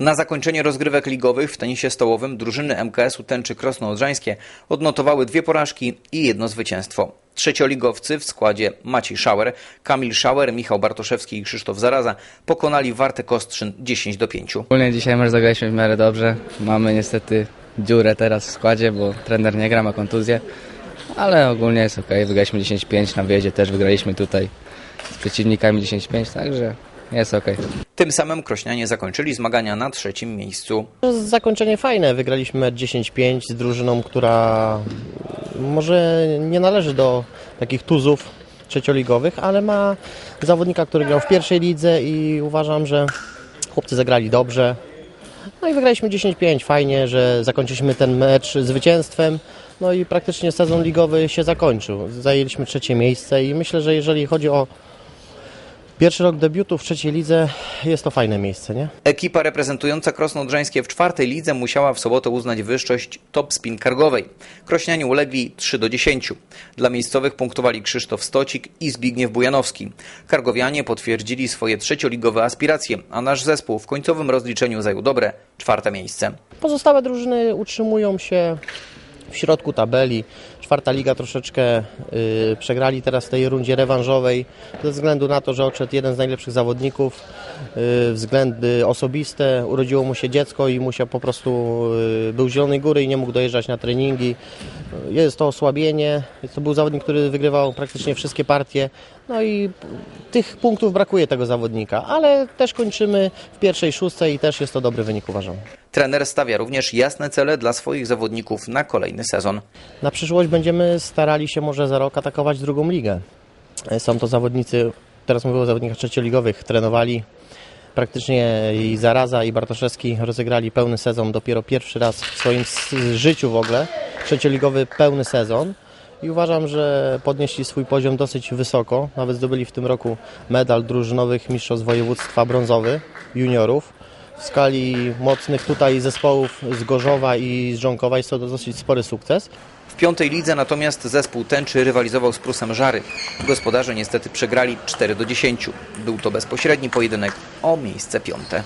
Na zakończenie rozgrywek ligowych w tenisie stołowym drużyny MKS-u Tęczy Krosno Odrzańskie odnotowały dwie porażki i jedno zwycięstwo. Trzecioligowcy w składzie Maciej Szauer, Kamil Szauer, Michał Bartoszewski i Krzysztof Zaraza pokonali Wartę Kostrzyn 10 do 5. Ogólnie dzisiaj mecz zagraliśmy w miarę dobrze. Mamy niestety dziurę teraz w składzie, bo trener nie gra, ma kontuzję. Ale ogólnie jest ok. Wygraliśmy 10-5, na wyjeździe też wygraliśmy tutaj z przeciwnikami 10-5, także jest ok. Tym samym krośnianie zakończyli zmagania na trzecim miejscu. Zakończenie fajne. Wygraliśmy mecz 10-5 z drużyną, która może nie należy do takich tuzów trzecioligowych, ale ma zawodnika, który grał w pierwszej lidze i uważam, że chłopcy zagrali dobrze. No i wygraliśmy 10-5. Fajnie, że zakończyliśmy ten mecz zwycięstwem. No i praktycznie sezon ligowy się zakończył. Zajęliśmy trzecie miejsce i myślę, że jeżeli chodzi o pierwszy rok debiutu w trzeciej lidze, jest to fajne miejsce, nie? Ekipa reprezentująca Krosno Odrzańskie w czwartej lidze musiała w sobotę uznać wyższość top spin kargowej. Krośnianie ulegli 3 do 10. Dla miejscowych punktowali Krzysztof Stocik i Zbigniew Bujanowski. Kargowianie potwierdzili swoje trzecioligowe aspiracje, a nasz zespół w końcowym rozliczeniu zajął dobre czwarte miejsce. Pozostałe drużyny utrzymują się w środku tabeli. Czwarta liga troszeczkę y, przegrali teraz w tej rundzie rewanżowej ze względu na to, że odszedł jeden z najlepszych zawodników. Y, względy osobiste, urodziło mu się dziecko i musiał po prostu y, był z Zielonej Góry i nie mógł dojeżdżać na treningi. Jest to osłabienie. To był zawodnik, który wygrywał praktycznie wszystkie partie. No i tych punktów brakuje tego zawodnika, ale też kończymy w pierwszej szóstej i też jest to dobry wynik uważam. Trener stawia również jasne cele dla swoich zawodników na kolejny sezon. Na przyszłość będziemy starali się może za rok atakować drugą ligę. Są to zawodnicy, teraz mówię o zawodnikach trzecioligowych, trenowali praktycznie i Zaraza i Bartoszewski rozegrali pełny sezon dopiero pierwszy raz w swoim życiu w ogóle, trzecioligowy pełny sezon i uważam, że podnieśli swój poziom dosyć wysoko, nawet zdobyli w tym roku medal drużynowych mistrzostw województwa brązowy juniorów. W skali mocnych tutaj zespołów z Gorzowa i z Żonkowa jest to dosyć spory sukces. W piątej lidze natomiast zespół Tęczy rywalizował z Prusem Żary. Gospodarze niestety przegrali 4 do 10. Był to bezpośredni pojedynek o miejsce piąte.